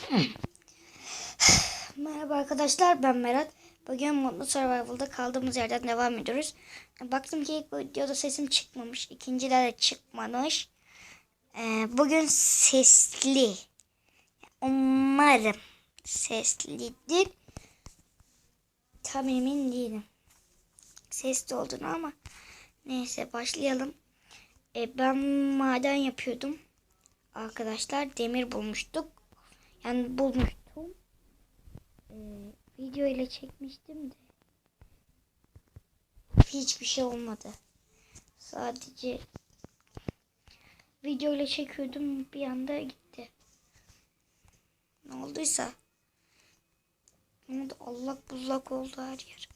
Merhaba arkadaşlar ben Berat. Bugün Mutlu Survival'da kaldığımız yerden devam ediyoruz. Baktım ki ilk videoda sesim çıkmamış. İkincide de çıkmamış. Ee, bugün sesli. Umarım seslidir. Tam emin değilim. Sesli olduğunu ama neyse başlayalım. Ee, ben maden yapıyordum. Arkadaşlar demir bulmuştuk. Yani bulmuştum. Ee, video ile çekmiştim de. Hiçbir şey olmadı. Sadece video ile çekiyordum bir anda gitti. Ne olduysa. Ne oldu? Bullak oldu her yer.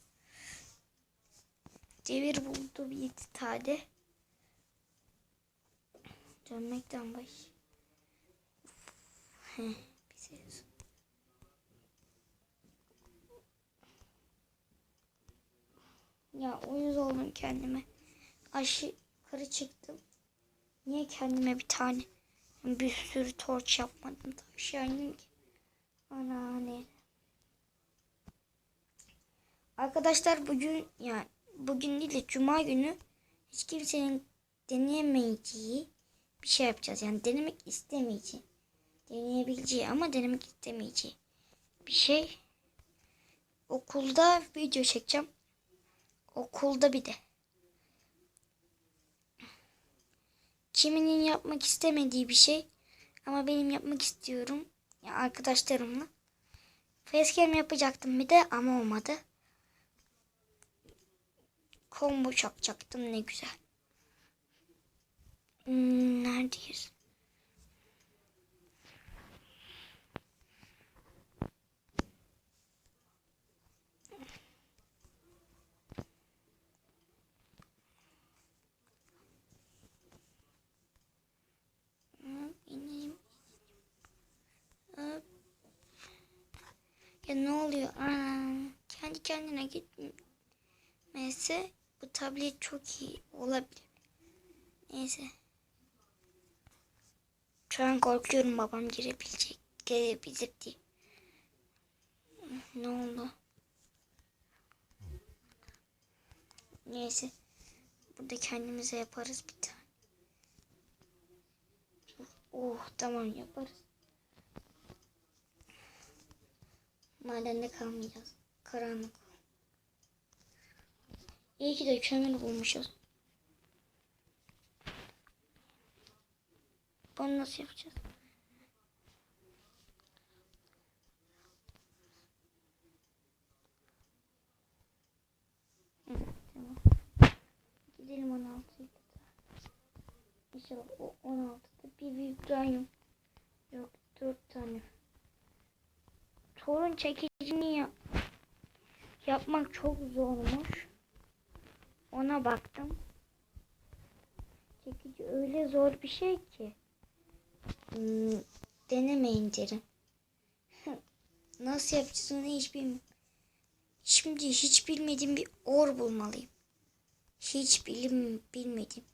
Devir buldum 7 tane. Dönmekten baş. Heh, ses. Ya uyuz oldum kendime. Aşırı çıktım. Niye kendime bir tane bir sürü torç yapmadım indim ki. Ana ne? Arkadaşlar bugün yani bugün değil de cuma günü hiç kimsenin deneyemeyeceği bir şey yapacağız. Yani denemek istemeyeceği. Deneyebileceği ama denemek istemeyeceği bir şey. Okulda video çekeceğim. Okulda bir de. Kiminin yapmak istemediği bir şey ama benim yapmak istiyorum. Ya arkadaşlarımla. Facecam yapacaktım bir de ama olmadı. Combo çakacaktım ne güzel. Hmm, neredeyiz? Hop, ineyim. Hop. Ya ne oluyor? Aa, kendi kendine gitmese bu tablet çok iyi olabilir. Neyse. Şu an korkuyorum babam girebilecek, gelebilir diye. Ne oldu? Neyse. Burada kendimize yaparız bir tane. Oh tamam yaparız. Madende kalmayacağız. Karanlık. İyi ki de kömür bulmuşuz. Bunu nasıl yapacağız? Hı, tamam. Gidelim 16'ya İnşallah o 16'da bir vibranyum yok 4 tane. Torun çekicini yap yapmak çok zormuş. Ona baktım. Çekici öyle zor bir şey ki. Hmm, denemeyin derim. Nasıl yapacağız onu hiç bilmiyorum. Şimdi hiç bilmediğim bir or bulmalıyım. Hiç bilim bilmedim.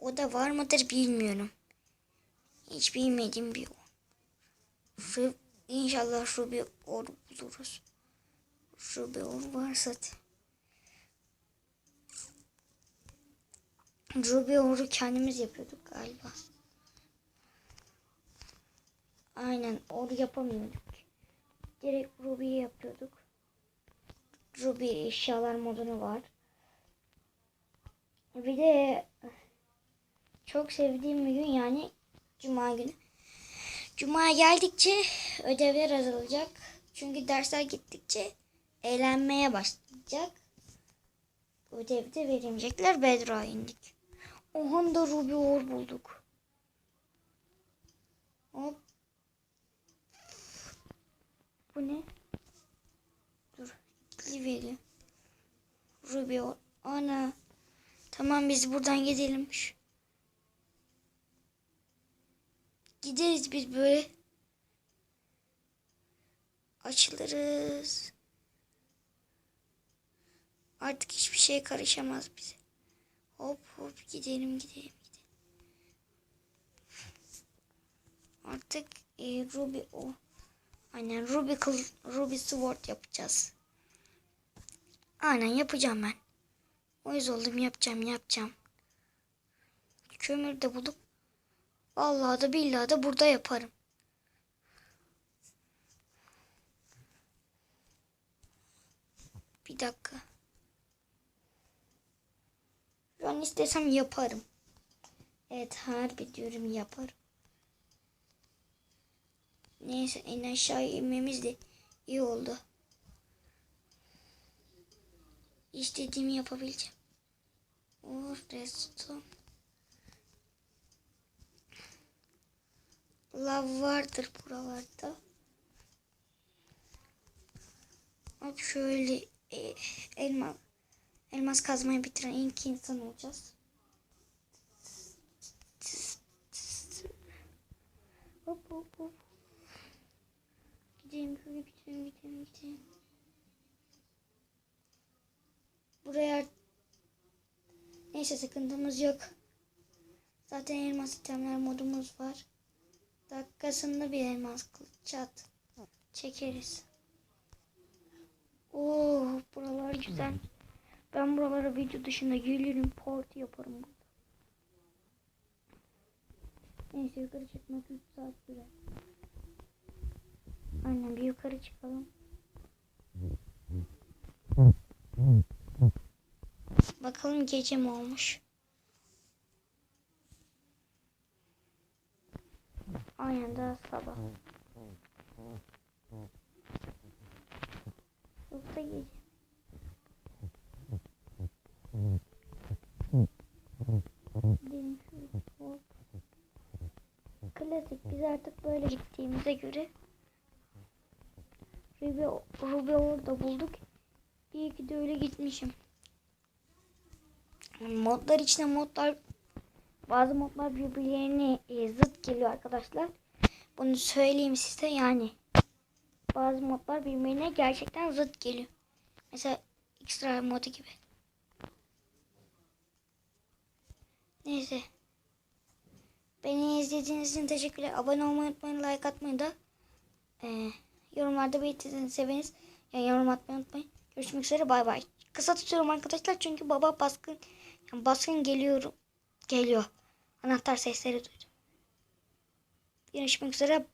O da var mıdır bilmiyorum. Hiç bilmediğim bir or. İnşallah şu bir or buluruz. Şu bir or varsa. Ruby oru kendimiz yapıyorduk galiba. Aynen oru yapamıyorduk. Direkt Ruby yapıyorduk. Ruby eşyalar modunu var. Bir de çok sevdiğim bir gün yani Cuma günü. Cuma geldikçe ödevler azalacak. Çünkü dersler gittikçe eğlenmeye başlayacak. Ödevde verilmeyecekler. Bedroğa indik. Oha da Ruby Or bulduk. Hop. Bu ne? Dur. Liveli. Ruby Or. Ana. Tamam biz buradan gidelim. Gideriz biz böyle. Açılırız. Artık hiçbir şey karışamaz bize. Hop hop gidelim gidelim gidelim. Artık e, Ruby o. Aynen Ruby Ruby Sword yapacağız. Aynen yapacağım ben. O yüzden oldum yapacağım yapacağım. Kömür de bulup vallahi da billahi da burada yaparım. Bir dakika. An istesem yaparım. Evet harbi diyorum yaparım. Neyse en aşağı inmemiz de iyi oldu. İstediğimi yapabileceğim. O resto. Lav vardır buralarda. Hop şöyle e, elma elmas kazmayı bitiren ilk insan olacağız. Hop hop hop. Gidelim şöyle gidelim gidelim gidelim. Buraya neyse sıkıntımız yok. Zaten elmas itemler modumuz var. Dakikasında bir elmas kılıç. Çekeriz. Oo buralar güzel. Ben buralara video dışında gelirim parti yaparım burada. Neyse yukarı çıkmak 3 saat sürer. Aynen bir yukarı çıkalım. Bakalım gece mi olmuş? Aynen daha sabah. Yoksa gece. Klasik biz artık böyle gittiğimize göre Ruby, Ruby orada bulduk. İyi ki de öyle gitmişim. Modlar içinde modlar bazı modlar birbirlerine e, zıt geliyor arkadaşlar. Bunu söyleyeyim size yani. Bazı modlar birbirine gerçekten zıt geliyor. Mesela Extra modu gibi. Neyse. Beni izlediğiniz için teşekkürler. Abone olmayı unutmayın. Like atmayı da e, yorumlarda belirtirseniz yani yorum atmayı unutmayın. Görüşmek üzere. Bay bay. Kısa tutuyorum arkadaşlar çünkü baba baskın yani baskın geliyor. Geliyor. Anahtar sesleri duydum. Görüşmek üzere.